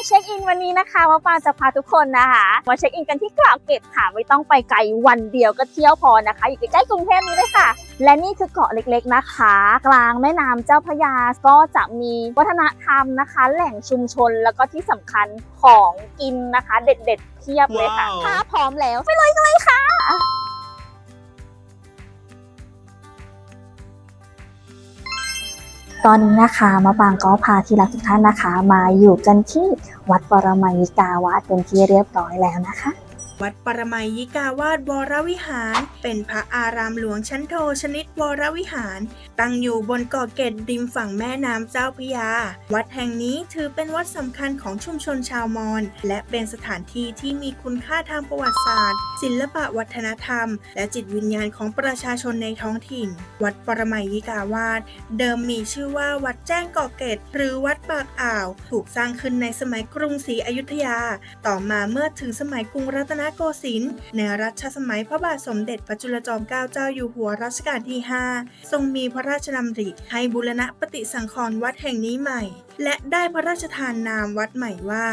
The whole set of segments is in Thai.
กเช็คอินวันนี้นะคะมาปางจะพาทุกคนนะคะ มาเช็คอินกันที่เกาะเกร็ดค่ะ ไม่ต้องไปไกลวันเดียวก็เที่ยวพอนะคะ อยู่ใกล้ๆกรุงเทพนี้เลยค่ะ และนี่คือเกาะเล็กๆนะคะ กลางแม่น้ำเจ้าพระยาก็จะมีวัฒนธรรมนะคะ แหล่งชุมชนแล้วก็ที่สำคัญของกินนะคะ เด็ดๆเพียบเลยค่ะว้าวถ้าพร้อมแล้วไปเลยกันเลยค่ะ ตอนนี้นะคะมะปางก็พาที่รักทุกท่านนะคะ มาอยู่กันที่วัดปรมัยกาวาดเป็นที่เรียบร้อยแล้วนะคะ วัดปรมัยยิกาวาสวรวิหาร เป็นพระอารามหลวงชั้นโทชนิดวรวิหาร ตั้งอยู่บนเกาะเกร็ดริมฝั่งแม่น้ำเจ้าพยา วัดแห่งนี้ถือเป็นวัดสำคัญของชุมชนชาวมอญและเป็นสถานที่ที่มีคุณค่าทางประวัติศาสตร์ ศิลปะวัฒนธรรม และจิตวิญญาณของประชาชนในท้องถิ่น วัดปรมัยยิกาวาสเดิมมีชื่อว่าวัดแจ้งเกาะเกร็ดหรือวัดปากอ่าว ถูกสร้างขึ้นในสมัยกรุงศรีอยุธยา ต่อมาเมื่อถึงสมัยกรุงรัตนโกสินทร์ในรัชสมัยพระบาทสมเด็จพระจุลจอมเกล้าเจ้าอยู่หัวรัชกาลที่ 5 ทรงมีพระราชดำริให้บูรณะปฏิสังขรณ์วัดแห่งนี้ใหม่ และได้พระราชทานนามวัดใหม่ว่า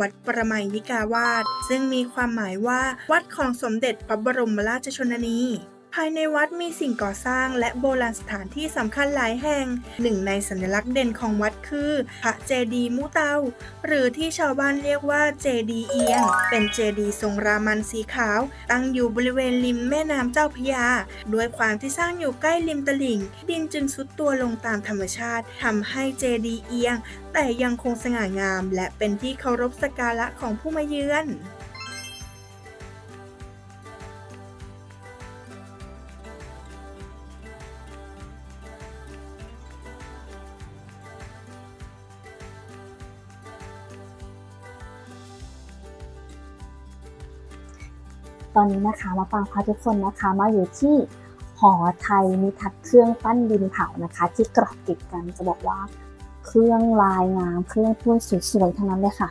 วัดประไมยิกาวาสซึ่งมีความหมายว่าวัดของสมเด็จพระบรมราชชนนี ภายในวัดมีสิ่งก่อสร้างและโบราณสถานที่สำคัญหลายแห่ง หนึ่งในสัญลักษณ์เด่นของวัดคือ พระเจดีย์มุเตา หรือที่ชาวบ้านเรียกว่าเจดีย์เอียง เป็นเจดีย์ทรงรามันสีขาว ตั้งอยู่บริเวณริมแม่น้ำเจ้าพยา ด้วยความที่สร้างอยู่ใกล้ริมตลิ่ง ดินจึงซุดตัวลงตามธรรมชาติทำให้เจดีย์เอียง แต่ยังคงสง่างาม และเป็นที่เคารพสักการะของผู้มาเยือน อนนี้นะคะมาฟังพาทุกคนนะคะมาอยู่ที่หอไทยนิทัศน์เครื่องปั้นดินเผานะคะ ที่กรอบติดกันจะบอกว่าเครื่องลายงามเครื่องถ้วยสวยๆทั้งนั้นเลยค่ะ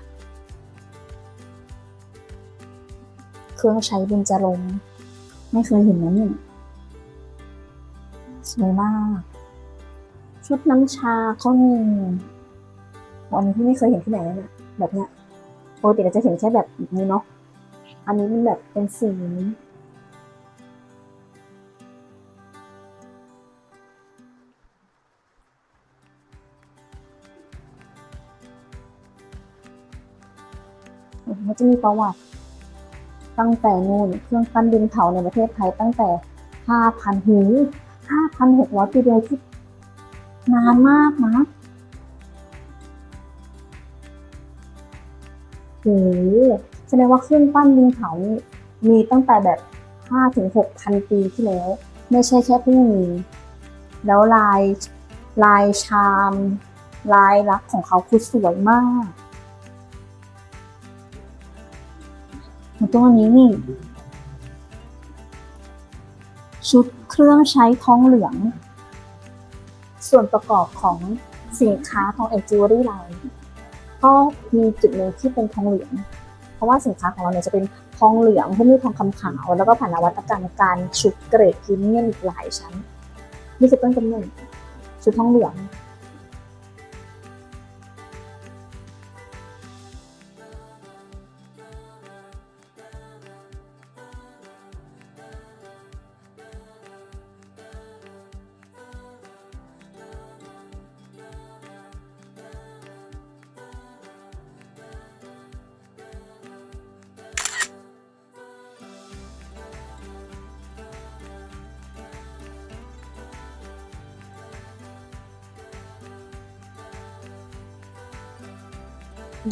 เครื่องใช้เบญจรงไม่เคยเห็นนะนี่สวยมาก ชุดน้ำชาก็มีวันนี้ที่ไม่เคยเห็นที่ไหนเลยนี่ยแบบเนี้ยปกติเราจะเห็นแค่แบบนี้เนาะ อันนี้มันแบบเป็นสีมันจะมีประวัติตั้งแต่นู่นเครื่องปั้นดินเผาในประเทศไทยตั้งแต่ 5,000หู5,600 ปีเดียวที่นานมากนะโห แสดงว่าเครื่องปั้นดินเผานี่มีตั้งแต่แบบห้าถึงหกพันปีที่แล้ว ไม่ใช่แค่เพิ่งมี แล้วลายลายชาม ลายลักษณ์ของเขาคือสวยมากมือนตรงอันนี้นี่ ชุดเครื่องใช้ทองเหลือง ส่วนประกอบของสินค้าของเอ็จิวเวลรี่ไลน์ก็มีจุดหนึ่งที่เป็นทองเหลือง เพราะว่าสินค้าของเราเนี่ยจะเป็นทองเหลืองที่มีทองคำขาว แล้วก็ผ่านนวัตกรรมการชุดเกรดพรีเมียมอีกหลายชั้นนี่คือต้นกำเนิดชุดทองเหลือง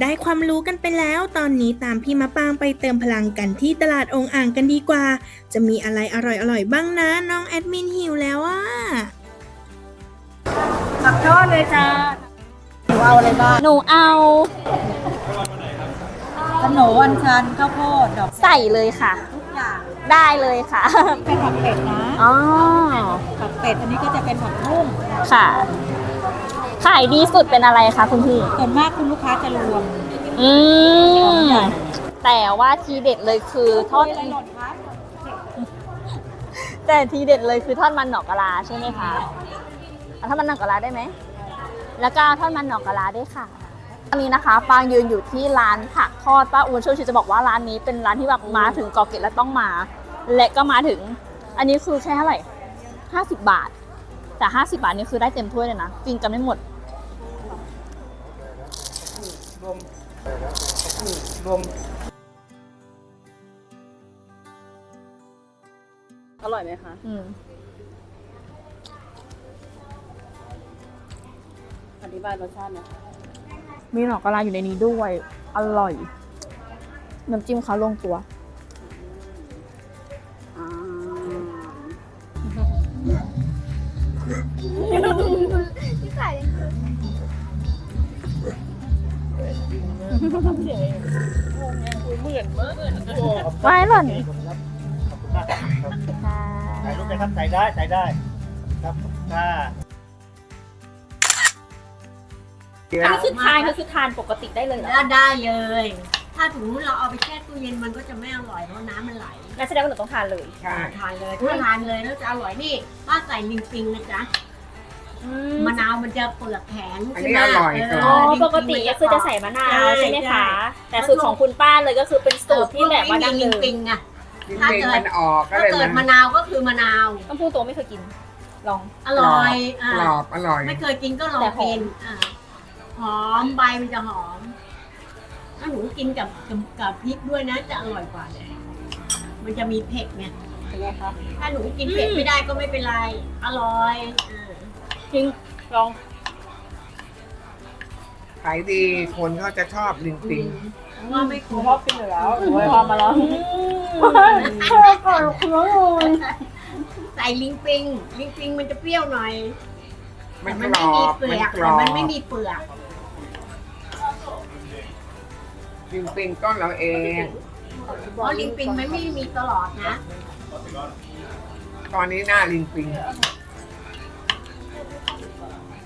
ได้ความรู้กันไปแล้ว ตอนนี้ตามพี่มะปางไปเติมพลังกันที่ตลาดองอ่างกันดีกว่า จะมีอะไรอร่อยๆบ้างนะน้องแอดมินหิวแล้วอะตักทอดเลยจ้าหนูเอาอะไรบ้างหนูเอาขนมวันชันข้าวโพดดอกใส่เลยค่ะ ทุกอย่างได้เลยค่ะ เป็นผักเป็ดนะอ๋อผักเป็ดอันนี้ก็จะเป็นผักบุ้งค่ะ ขายดีสุดเป็นอะไรคะคุณพี่ ส่วนมากคุณลูกค้าจะรวมอืม แต่ว่าทีเด็ดเลยคือทอด อะไรหล่นคะแต่ทีเด็ดเลยคือทอดมันหนอกกะลาใช่ไหมคะเอาทอดมันหนอกกะลาได้ไหม แล้วก็ทอดมันหนอกกะลาด้วยค่ะตอนนี้นะคะปางยืนอยู่ที่ร้านผักทอดป้าอ้วนช่วยชีจะบอกว่าร้านนี้เป็นร้านที่แบบมาถึงเกาะเกร็ดแล้วต้องมา และก็มาถึง อันนี้คือแค่เท่าไหร่ห้าสิบบาท แต่ห้าสิบาทนี่คือได้เต็มถ้วยเลยนะ กินกันไม่หมด รวมรวม อร่อยไหมคะ อืมอธิบายรสชาติหน่อยมีหน่อกระลาอยู่ในนี้ด้วย อร่อย น้ำจิ้มเขาลงตัว ไว้หล่นขอบคุณครับขอบคุณมากครับถ่ายรูปเลยครับถ่ายได้ถ่ายได้ ครับค่ะอันนี้คือทานก็คือทานปกติได้เลยเหรอแล้วได้เลย ถ้าถึงเราเอาไปแช่ตู้เย็นมันก็จะไม่อร่อยเพราะน้ำมันไหลงั้นแสดงว่าหนูต้องทานเลยใช่ทานเลยถ้าทานเลยแล้วจะอร่อยนี่ป้าใส่ลิงปิงนะจ๊ะ มมะนาวมันจะเปลือกแข็งอันใช่นี้ไหมอร่อยเสุดอ๋อลิงปปิงกติก็คือจะใส่มะนาวใช่ใช่ไหมใช่คะ แต่สูตรของคุณป้าเลยก็คือเป็นสูตรที่แบบว่าเอดั้องพวกไม่มีลิงเดิปิงมอะจริงถ้าๆเกิดมันออกก็ถ้าเลยเกิมัดนมะนาวก็คือมะนาว ต้องพูดตัวไม่เคยกิน ลอง อร่อยอะกรอบอร่อย ไม่เคยกินก็ลองแต่หอกิม นอะหอมใบมันจะหอม ถ้าหนูกินกับกับกับพริกด้วยนะ จะอร่อยกว่าเลยมันจะมีเผ็ดไง เป็นไงคะ ถ้าหนูกินเผ็ดไม่ได้ก็ไม่เป็นไร อร่อยอ่า จริงลองขายดีคนเขาจะชอบลิงปิงเพราะว่าไม่หขนูมชอบกินอยู่แล้วหนูพอมาแล้วใส่ลิงปิง ลิงปิงมันจะเปรี้ยวหน่อยมันแต่กมันรไม่อมีบเปลืมันอกกรแต่อบมันไม่มีเปลือกลิงปิงก็เราเองเพราะลิงปิงมันไม่มีตลอดนะ ตอนนี้หน้าลิงปิง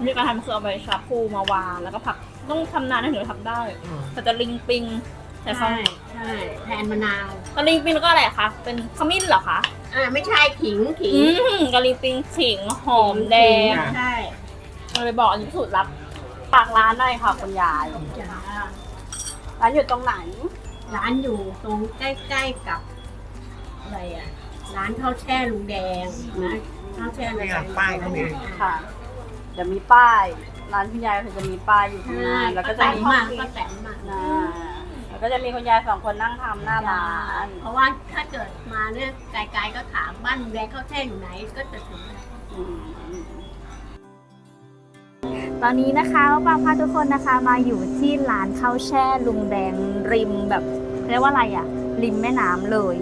นี่การทำคือเอาใบชาพูมาวางแล้วก็ผักต้องทำนานให้หนูทำได้แต่จะลิงปิงแต่เขาใช่ ใช่แทนมะนาวกะลิงปิงแล้วก็อะไรคะเป็นขมิ้นเหรอคะอ่าไม่ใช่ขิงขิงอืมกะลิงปิงขิงหอมแดงใช่เราเลยบอกอันนี้สูตรลับฝากร้านหน่อยค่ะคุณยายจ้าร้านอยู่ตรงไหน ร้านอยู่ตรงใกล้ๆกับอะไรอะ ร้านข้าวแช่ลุงแดงนะข้าวแช่ลุงนี่แดไงงป้ายเขามีค่ะ เดี๋ยวมีป้าย ร้านคุณยายคือจะมีป้ายอยู่ข้างหน้าแล้วก็จะแต่มีมากก็แต่มากอ่าแล้วก็จะมีคุณยายสองคนนั่งทำหน้าร้าน เพราะว่าถ้าเกิดมาเนี่ยไกลๆก็ถามบ้านลุงแดงข้าวแช่อยู่ไหนก็จะถึงอืมตอนนี้นะคะว่าปางพาทุกคนนะคะมาอยู่ที่ร้านข้าวแช่ลุงแดงริมแบบเรียกว่าอะไรอะริมแม่น้ำเลย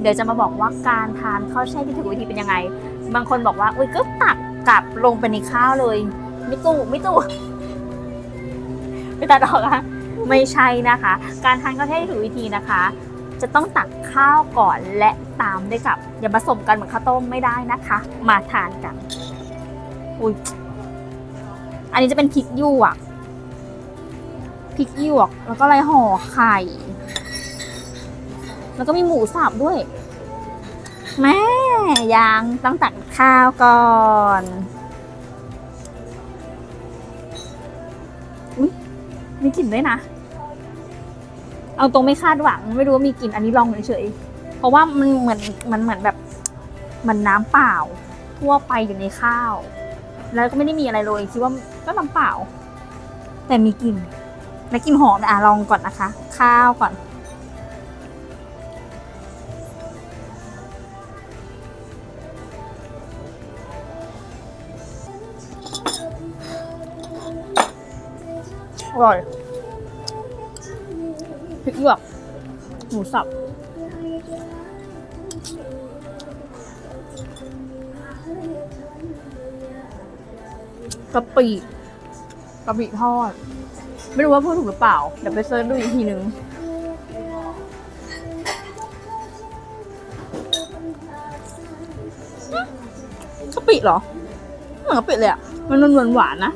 เดี๋ยวจะมาบอกว่าการทานข้าวแช่ที่ถูกวิธีเป็นยังไง บางคนบอกว่าอุ้ยก็ตัก กลับลงไปในข้าวเลยไม่ตู้ไม่ตู้ไม่ตัดออกอะไม่ใช่นะคะ การทานข้าวแช่ที่ถูกวิธีนะคะ จะต้องตักข้าวก่อนและตามด้วยกับ อย่าผสมกันเหมือนข้าวต้มไม่ได้นะคะ มาทานกัน อุ้ยอันนี้จะเป็นพริกหยวกพริกหยวก แล้วก็อะไรห่อไข่ แล้วก็มีหมูสับด้วย แม่ ยังต้องตักข้าวก่อนอุ้ยมีกลิ่นด้วยนะ เอาตรงไม่คาดหวัง ไม่รู้ว่ามีกลิ่นอันนี้ลองเฉยๆเพราะว่ามันเหมือนมันเหมือนแบบมันน้ำเปล่า ทั่วไปอยู่ในข้าว แล้วก็ไม่ได้มีอะไรเลยคิดว่าก็น้ำเปล่า แต่มีกลิ่นและกลิ่นหอมอะลองก่อนนะคะ ข้าวก่อน อร่อยพริกหยวกหมูสับกะปิกะปิทอด ไม่รู้ว่าพูดถูกหรือเปล่า เดี๋ยวไปเซิร์ชดูอีกทีนึงกะปิเหรอเหมือนกะปิเลยอะมันนวลหวานนะ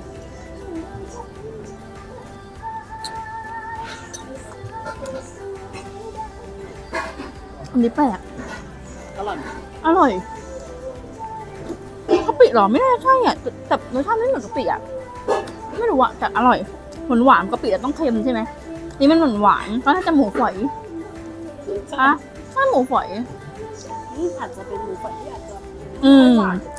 อันนี้แปลกอร่อยอร่อยกะปิเหรอไม่น่าใช่อะแต่แต่รสชาติไม่เหมือนกะปิอะไม่รู้อะแต่อร่อยหหวานหวานๆกะปิแล้วต้องเค็มใช่ไหมนี่มันหวานหวานๆก็น่าจะหมูฝอยอะใช่หมูฝอยนี่อาจจะเป็นหมูฝอยที่อาจจะอืมหวานกว่า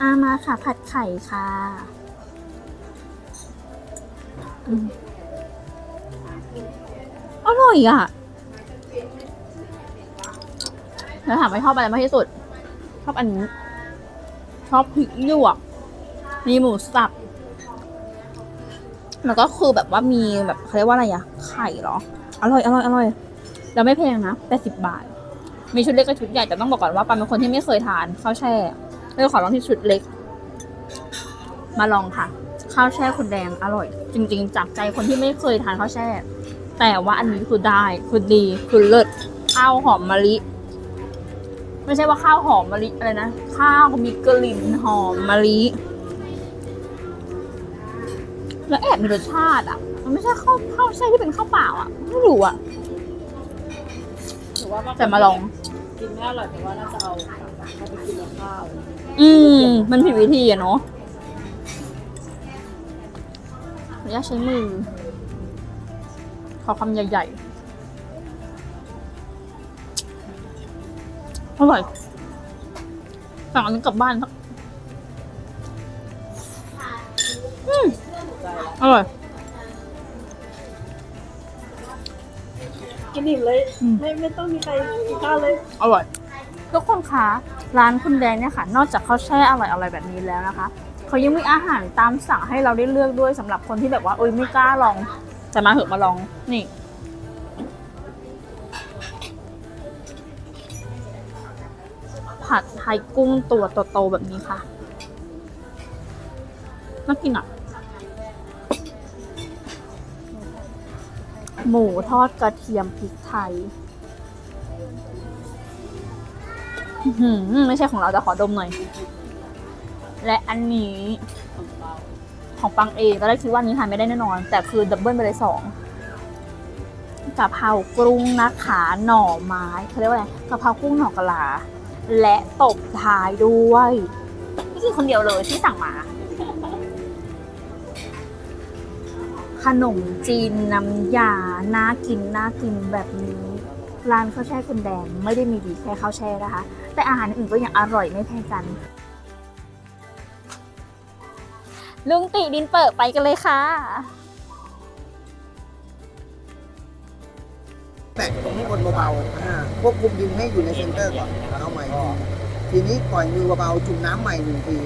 อามาค่ะผัดไข่ค่ะอืม อร่อยอะ แล้วถามว่าชอบอะไรมากที่สุด ชอบอันนี้ ชอบพริกหยวก มีหมูสับ แล้วก็คือแบบว่ามีแบบเขาเรียกว่าอะไรอะไข่เหรอ อร่อย อร่อย อร่อย แล้วไม่แพงนะแปดสิบบาท มีชุดเล็กกับชุดใหญ่แต่ต้องบอกก่อนว่าปาเป็นคนที่ไม่เคยทานข้าวแช่เลยขอลองที่ชุดเล็ก มาลองค่ะ ข้าวแช่คุณแดงอร่อย จริง ๆ จากใจคนที่ไม่เคยทานข้าวแช่ แต่ว่าอันนี้คือได้คือดีคือเลิศข้าวหอมมะลิ ไม่ใช่ว่าข้าวหอมมะลิอะไรนะข้าวมีกลิ่นหอมมะลิแล้วแอบมีรสชาติอะ มันไม่ใช่ข้าวข้าวแช่ที่เป็นข้าวเปล่าอะไม่รู้อะถือว่าบงคนแต่มาลองกินไม่อร่อยแต่ว่าน่าจะเอาเอาไปกินกับข้าว อืม มันผิดวิธีอะเนาะ ญาตใช้มือ ขอคำใหญ่ๆ อร่อย สั่งอันนี้กลับบ้านสักอืมอร่อย กินอิ่มเลย อืม ไม่ไม่ต้องมีใครกินข้าวเลย อร่อย ทุกคนคะร้านคุณแดงเนี่ยค่ะ นอกจากข้าวแช่อร่อยอร่อยแบบนี้แล้วนะคะ เขายังมีอาหารตามสั่งให้เราได้เลือกด้วยสำหรับคนที่แบบว่าโอ๊ยไม่กล้าลองแต่มาเหอะมาลองนี่ ผัดไทยกุ้งตัวโตๆแบบนี้ค่ะน่ากินอะ หมูทอดกระเทียมพริกไทยอื้อหือไม่ใช่ของเราแต่ขอดมหน่อย และอันนี้ของปังเองตอนแรกคิดว่านี้ทานไม่ได้แน่นอน แต่คือดับเบิลไปเลยสองกะเพรากรุงนะคะหน่อไม้เขาเรียกว่าอะไรกะเพรากุ้งหน่อกะลา และตบท้ายด้วยนี่คือคนเดียวเลยที่สั่งมา ขนมจีนน้ำยา น่ากิน น่ากินแบบนี้ ร้านข้าวแช่คุณแดงไม่ได้มีดีแค่ข้าวแช่นะคะ แต่อาหารอื่นก็ยังอร่อยไม่แพ้กัน ลุงติดินเปิดไปกันเลยค่ะ แตะตรงให้บนเบาๆอ่าควบคุมดินให้อยู่ในเซนเตอร์ก่อนเอาใหม่อีกทีทีนี้ปล่อยมือเบาๆจุ่มน้ำใหม่หนึ่งที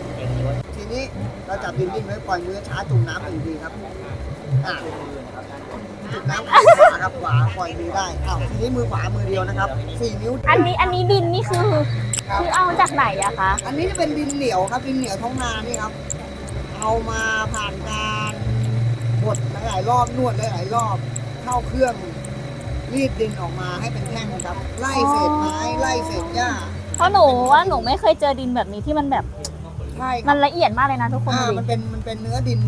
ทีนี้เราจับดินดิ้นไว้ปล่อยมือช้าจุ่มน้ำหนึ่งทีครับอ่าจุ่มน้ำขวาครับขวาปล่อยมือได้อ้าวทีนี้มือขวามือเดียวนะครับสี่นิ้ว อันนี้อันนี้ดินนี่คือครับคือเอาจากไหนอะคะ อันนี้จะเป็นดินเหนียวครับดินเหนียวท้องนานี่ครับ เอามาผ่านการบดหลายๆรอบนวดหลายๆรอบเข้าเครื่องรีดดินออกมาให้เป็นแท่งครับ ไล่เศษไม้ไล่เศษหญ้าเพราะหนูว่าหนูไม่เคยเจอดินแบบนี้ที่มันแบบใช่คมัรับนละเอียดมากเลยนะทุกคนอ่าดูมันดิเป็นมันเป็นเนื้อดิน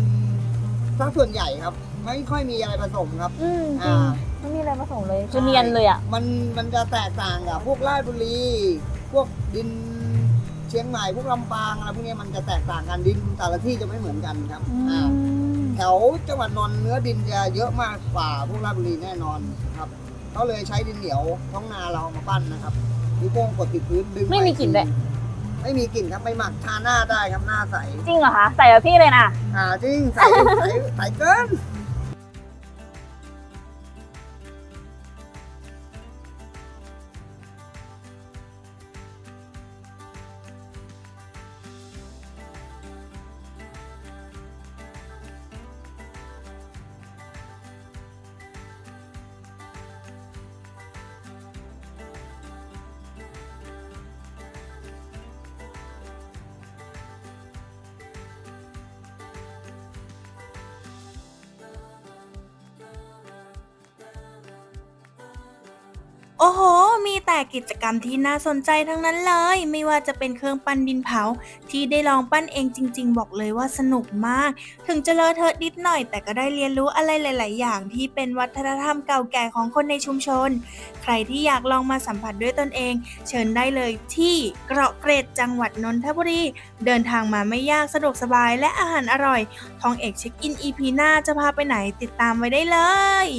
สักส่วนใหญ่ครับ ไม่ค่อยมีอะไรผสมครับ อืมจริอ่างไม่มีอะไรผสมเลยคือเนียนเลยอะมันมันจะแตกต่างกับพวกราชบุรี พวกดิน เชียงใหม่พวกลำปางอะไรพวกนี้มันจะแตกต่างกันดินแต่ละที่จะไม่เหมือนกันครับอือ่ามแถวจังหวัดนนท์เนื้อดินจะเยอะมากกว่าพวกราชบุรีแน่นอนครับเขาเลยใช้ดินเหนียวท้องนาเรามาปั้นนะครับนิ้วโป้งกดติดพื้นดึงไม่มีกลิ่นด้วยไม่มีกลิ่นครับไปหมักทาหน้าได้ครับหน้าใสจริงเหรอคะใส่กับพี่เลยนะอ่าจริงใสใสใสเกิน โอ้โห มีแต่กิจกรรมที่น่าสนใจทั้งนั้นเลย ไม่ว่าจะเป็นเครื่องปั้นดินเผา ที่ได้ลองปั้นเองจริง ๆ บอกเลยว่าสนุกมาก ถึงจะเลอะเทอะนิดหน่อย แต่ก็ได้เรียนรู้อะไรหลาย ๆ อย่างที่เป็นวัฒนธรรมเก่าแก่ของคนในชุมชน ใครที่อยากลองมาสัมผัสด้วยตนเอง เชิญได้เลยที่เกราะเกร็ดจังหวัดนนทบุรี เดินทางมาไม่ยากสะดวกสบายและอาหารอร่อย ทองเอกเช็คอิน EP หน้าจะพาไปไหนติดตามไว้ได้เลย